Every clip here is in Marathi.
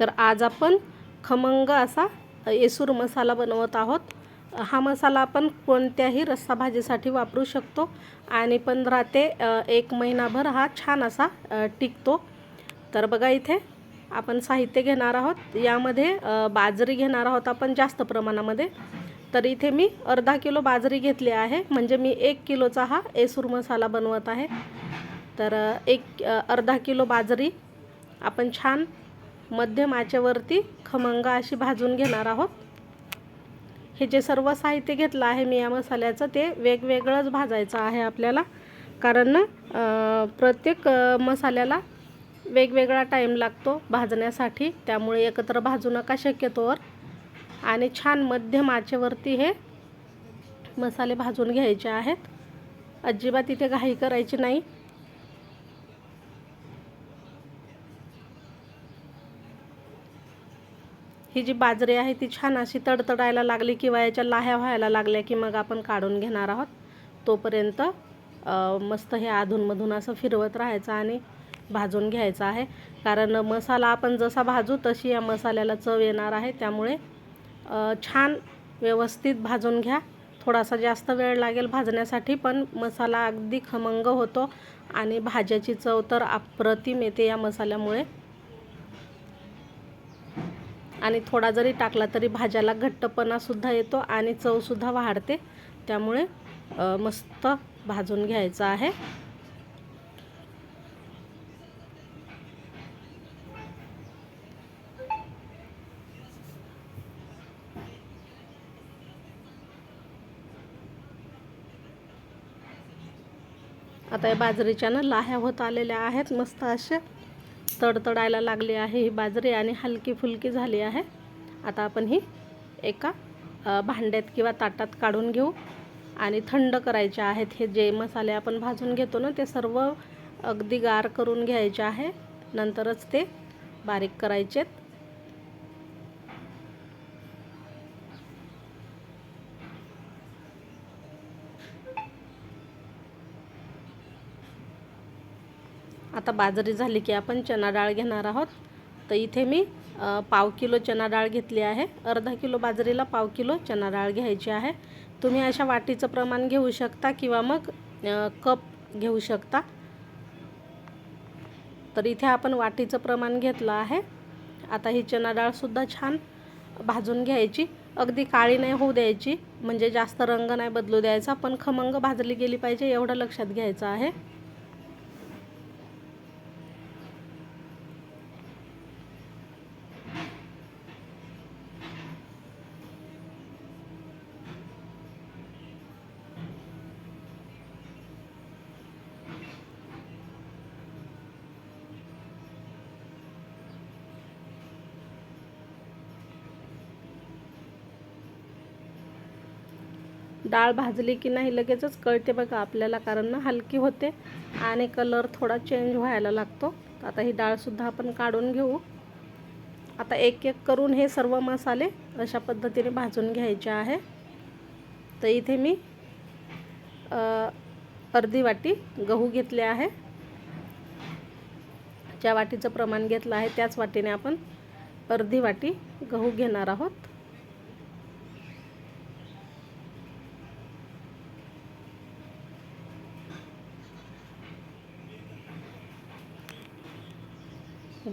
तर आज आपण खमंग असा येसूर मसाला बनवत आहोत. हा मसाला आपण कोणत्याही रस्सा भाजीसाठी वापरू शकतो आणि पंधरा ते एक महिनाभर हा छान असा टिकतो. तर बघा इथे आपण साहित्य घेणार आहोत. यामध्ये बाजरी घेणार आहोत आपण जास्त प्रमाणामध्ये. तर इथे मी अर्धा किलो बाजरी घेतली आहे. म्हणजे मी एक किलोचा हा येसूर मसाला बनवत आहे. तर एक अर्धा किलो बाजरी आपण छान मध्यम आचेवरती खमंग अशी भाजून घेणार आहोत. हे जे सर्व साहित्य घेतलं आहे मी या मसाल्याचं ते वेगवेगळंच भाजायचं आहे आपल्याला. कारण ना प्रत्येक मसाल्याला वेगवेगळा टाईम लागतो भाजण्यासाठी. त्यामुळे एकत्र भाजू नका शक्यतोवर. आणि छान मध्यम आचेवरती हे मसाले भाजून घ्यायचे आहेत. अजिबात इथे घाई करायची नाही. ही जी बाजरी आहे ती छान अशी तडतडायला लागली किंवा याच्या लाह्या व्हायला लागल्या की मग आपण काढून घेणार आहोत. तोपर्यंत मस्त हे अधूनमधून असं फिरवत राहायचं आणि भाजून घ्यायचं आहे. कारण मसाला आपण जसा भाजू तशी या मसाल्याला चव येणार आहे. त्यामुळे छान व्यवस्थित भाजून घ्या. थोडासा जास्त वेळ लागेल भाजण्यासाठी पण मसाला अगदी खमंग होतो आणि भाज्याची चव तर अप्रतिम येते या मसाल्यामुळे. आणि थोडा जरी टाकला तरी भाज्याला घट्टपणासुद्धा येतो आणि चवसुद्धा वाढते. त्यामुळे मस्त भाजून घ्यायचं आहे. आता या बाजरीच्या ना लाह्या होत आलेल्या आहेत मस्त अशा. तडतडायला लागली आहे ही बाजरी आणि हलकी फुलकी झाली आहे. आता आपण ही एका भांड्यात किंवा ताटात काढून घेऊ आणि थंड करायचे आहेत. हे जे मसाले आपण भाजून घेतो ना ते सर्व अगदी गार करून घ्यायचे आहे. नंतरच ते बारीक करायचेत. आता बाजरी झाली की आपण चना डाळ घेणार आहोत. तर इथे मी पाव किलो चना डाळ घेतली आहे. अर्धा किलो बाजरीला पाव किलो चना डाळ घ्यायची आहे. तुम्ही अशा वाटीचं प्रमाण घेऊ शकता किंवा मग कप घेऊ शकता. तर इथे आपण वाटीचं प्रमाण घेतलं आहे. आता ही चना डाळसुद्धा छान भाजून घ्यायची. अगदी काळी नाही होऊ द्यायची म्हणजे जास्त रंग नाही बदलू द्यायचा पण खमंग भाजली गेली पाहिजे एवढं लक्षात घ्यायचं आहे. डाळ भाजली की नाही लगेचच कळते बघा आपल्याला कारण ना हलकी होते आणि कलर थोडा चेंज व्हायला लागतो. आता ही डाळसुद्धा आपण काढून घेऊ. आता एक एक करून हे सर्व मसाले अशा पद्धतीने भाजून घ्यायचे आहे. तर इथे मी अर्धी वाटी गहू घेतले आहे. ज्या वाटीचं प्रमाण घेतलं आहे त्याच वाटीने आपण अर्धी वाटी गहू घेणार आहोत.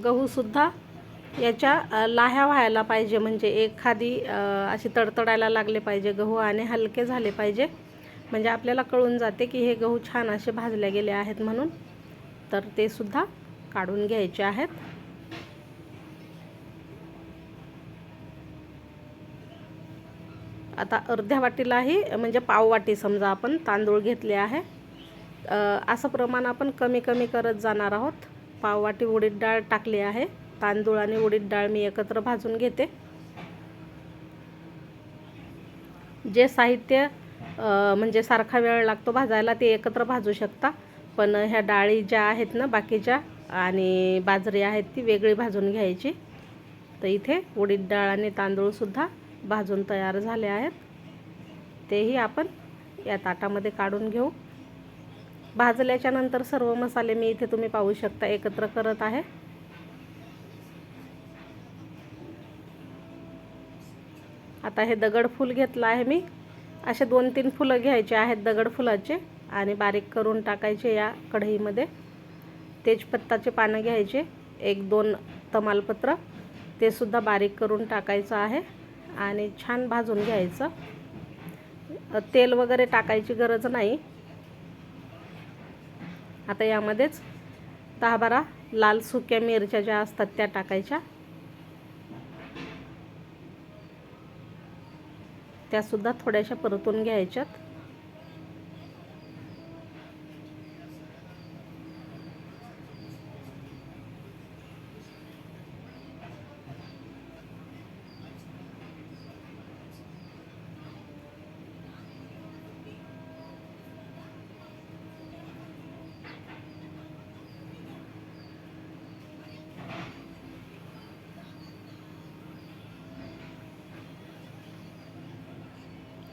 गहूसुद्धा याच्या लाह्या व्हायला पाहिजे. म्हणजे एखादी अशी तडतडायला लागले पाहिजे. गहू आणि हलके झाले पाहिजे. म्हणजे आपल्याला कळून जाते की हे गहू छान असे भाजले गेले आहेत म्हणून. तर ते सुद्धा काढून घ्यायचे आहेत. आता अर्ध्या वाटीलाही म्हणजे पाव वाटी समजा आपण तांदूळ घेतले आहे. असं प्रमाण आपण कमी कमी करत जाणार आहोत. पाववाटी उडीद डाळ टाकली आहे. तांदूळ आणि उडीद डाळ मी एकत्र भाजून घेते. जे साहित्य म्हणजे सारखा वेळ लागतो भाजायला ते एकत्र भाजू शकता. पण ह्या डाळी ज्या आहेत ना बाकीच्या आणि बाजरी आहेत ती वेगळी भाजून घ्यायची. तर इथे उडीद डाळ आणि तांदूळसुद्धा भाजून तयार झाले आहेत. तेही आपण या ताटामध्ये काढून घेऊ. भाजल्याच्यानंतर सर्व मसाले मी इथे तुम्ही पाहू शकता एकत्र करत आहे. आता हे दगड फूल घेतलं आहे मी. असे दोन तीन फुलं घ्यायचे आहेत दगड फुलाचे आणि बारीक करून टाकायचे या कढईमध्ये. तेजपत्ताचे पानं घ्यायचे एक दोन तमालपत्र. ते सुद्धा बारीक करून टाकायचं आहे आणि छान भाजून घ्यायचं. तेल वगैरे टाकायची गरज नाही. आता यामध्येच दहा बारा लाल सुक्या मिरच्या ज्या असतात त्या टाकायच्या. त्यासुद्धा थोड्याशा परतून घ्यायच्यात.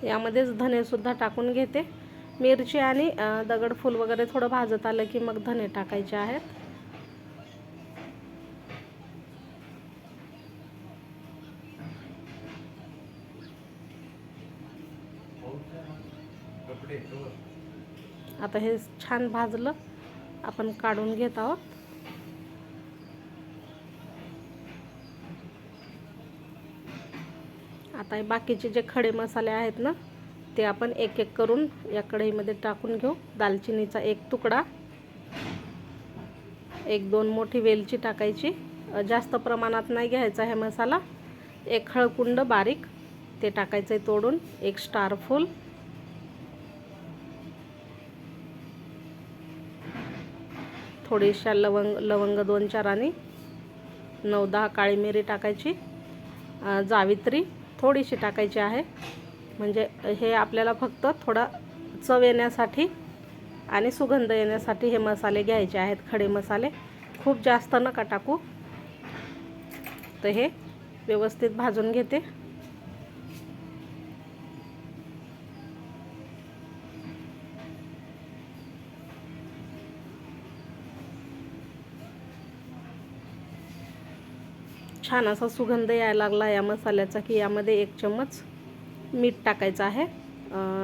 यामध्येच धनेसुद्धा टाकून घेते. मिरची आणि दगडफूल वगैरे थोडं भाजत आलं की मग धने टाकायचे आहेत. आता हे छान भाजलं. आपण काढून घेत आहोत. आता बाकीचे जे खडे मसाले आहेत ना ते आपण एक एक करून या कढईमध्ये टाकून घेऊ. दालचिनीचा एक तुकडा एक दोन मोठी वेलची टाकायची. जास्त प्रमाणात नाही घ्यायचा हे मसाला. एक हळकुंड बारीक ते टाकायचं आहे तोडून. एक स्टार फूल. थोडीशा लवंग लवंग दोन चार आणि नऊ दहा काळी मिरी टाकायची. जावित्री. थोडीशी टाकायची आहे. म्हणजे हे आपल्याला फक्त थोडा चव येण्यासाठी आणि सुगंध येण्यासाठी हे मसाले घ्यायचे आहेत खडे मसाले. खूप जास्त नका टाकू. तर हे व्यवस्थित भाजून घेते. छान असा सुगंध यायला लागला या मसाल्याचा की यामध्ये एक चम्मच मीठ टाकायचं आहे.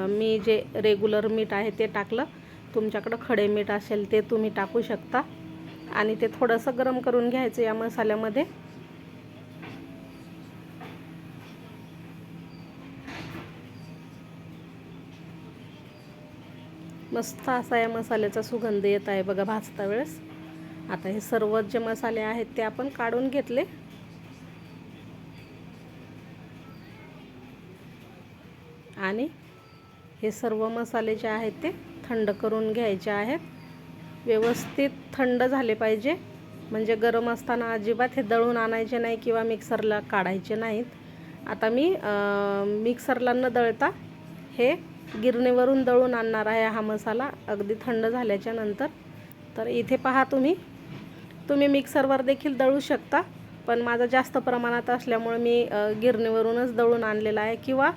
मी जे रेग्युलर मीठ आहे ते टाकलं. तुमच्याकडं खडे मीठ असेल ते तुम्ही टाकू शकता. आणि ते थोडंसं गरम करून घ्यायचं या मसाल्यामध्ये. मस्त असा या मसाल्याचा सुगंध येत आहे बघा भाजता वेळेस. आता हे सर्व जे मसाले आहेत ते आपण काढून घेतले. आणि हे सर्व मसाले जे आहेत ते थंड करून घ्यायचे आहेत. व्यवस्थित थंड झाले पाहिजे. म्हणजे गरम असताना अजिबात हे दळून आणायचे नाही किंवा मिक्सरला काढायचे नाहीत. आता मी मिक्सरला न दळता हे गिरणीवरून दळून आणणार आहे हा मसाला. अगदी थंड झाल्याच्यानंतर. तर इथे पहा तुम्ही. तुम्ही मिक्सरवर देखील दळू शकता. पण माझा जास्त प्रमाणात असल्यामुळे मी गिरणीवरूनच दळून आणलेला आहे. किंवा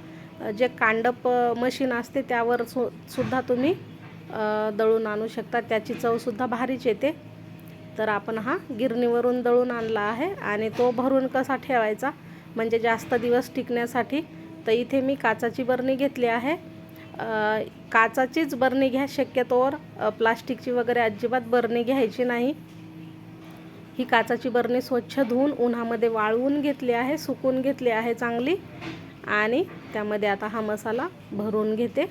जे कांडप मशीन असते त्यावर सु सुद्धा तुम्ही दळून आणू शकता. त्याची चवसुद्धा भारीच येते. तर आपण हा गिरणीवरून दळून आणला आहे आणि तो भरून कसा ठेवायचा? म्हणजे जास्त दिवस टिकण्यासाठी. तर इथे मी काचाची बरणी घेतली आहे. काचाचीच बरणी घ्या शक्यतोवर प्लास्टिकची वगैरे अजिबात बरणी घ्यायची नाही. ही काचाची बरणी स्वच्छ धुवून उन्हामध्ये वाळवून घेतली आहे सुकून घेतली आहे चांगली. आणि त्यामध्ये आता हा मसाला भरून घेते.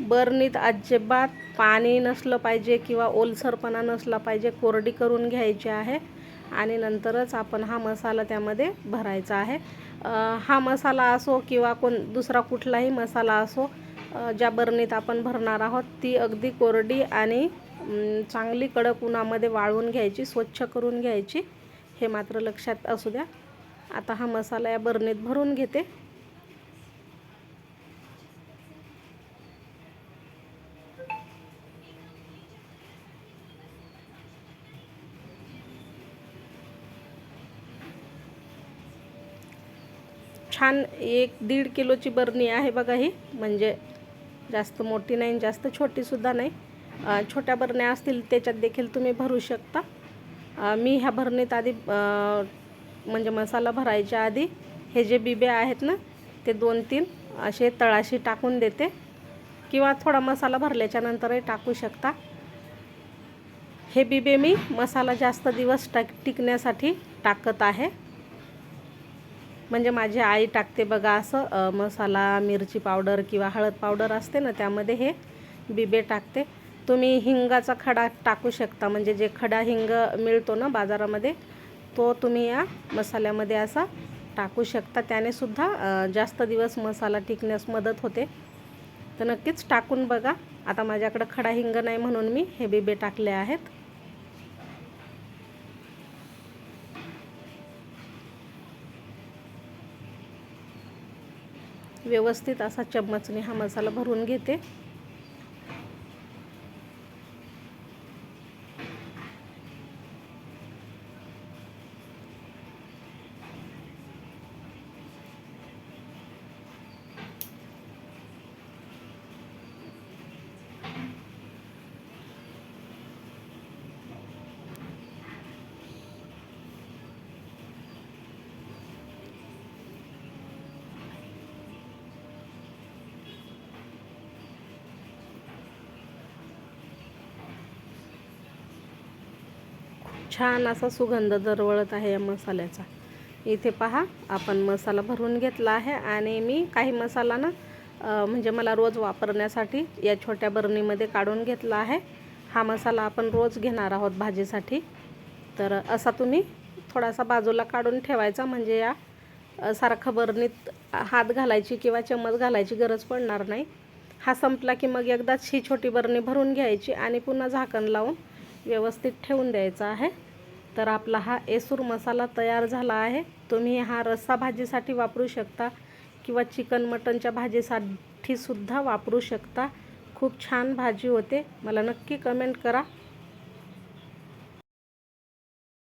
बरणीत अजिबात पाणी नसलं पाहिजे किंवा ओलसरपणा नसला पाहिजे कोरडी करून घ्यायची आहे. आणि नंतरच आपण हा मसाला त्यामध्ये भरायचा आहे. हा मसाला असो किंवा कोण दुसरा कुठलाही मसाला असो ज्या बरणीत आपण भरणार आहोत ती अगदी कोरडी आणि चांगली कडक उन्हामध्ये वाळवून घ्यायची स्वच्छ करून घ्यायची हे मात्र लक्षात असू द्या. आता हा मसाला या बरणीत भरून घेते. छान एक दीड किलोची बरणी आहे बघा ही. म्हणजे जास्त मोठी नाही जास्त छोटीसुद्धा नाही. छोट्या बरण्या असतील त्याच्यात देखील तुम्ही भरू शकता. मी ह्या भरणीत आधी म्हणजे मसाला भरायच्या आधी हे जे बिबे आहेत ना ते दोन तीन असे तळाशी टाकून देते. किंवा थोडा मसाला भरल्याच्या नंतरही टाकू शकता. हे बिबे मी मसाला जास्त दिवस टाक टिकण्यासाठी टाकत आहे. म्हणजे माझी आई टाकते बघा असं मसाला मिरची पावडर किंवा हळद पावडर असते ना त्यामध्ये हे बिबे टाकते. तुम्ही हिंगाचा खडा टाकू शकता. म्हणजे जे खडा हिंग मिळतो ना बाजारामध्ये तो तुम्ही या मसाल्यामध्ये असा टाकू शकता. त्याने सुद्धा जास्त दिवस मसाला टिकण्यास मदत होते. तर नक्कीच टाकून बघा. आता माझ्याकडं खडा हिंग नाही म्हणून मी हे बिबे टाकले आहेत. व्यवस्थित असा चम्मचने हा मसाला भरून घेते. छान असा सुगंध दरवळत आहे या मसाल्याचा. इथे पहा आपण मसाला भरून घेतला आहे आणि मी काही मसाला ना म्हणजे मला रोज वापरण्यासाठी या छोट्या बरणीमध्ये काढून घेतला आहे. हा मसाला आपण रोज घेणार आहोत भाजीसाठी. तर असा तुम्ही थोडासा बाजूला काढून ठेवायचा म्हणजे या सारखं बरणीत हात घालायची किंवा चम्मच घालायची गरज पडणार नाही. हा संपला की मग एकदाच ही छोटी बरणी भरून घ्यायची आणि पुन्हा झाकण लावून व्यवस्थित ठेवून द्यायचा आहे. तर आपला हा एसूर मसाला तयार झाला आहे. तुम्ही हा रस्सा भाजीसाठी वापरू शकता किंवा चिकन मटनच्या भाजीसाठीसुद्धा वापरू शकता. खूप छान भाजी होते. मला नक्की कमेंट करा.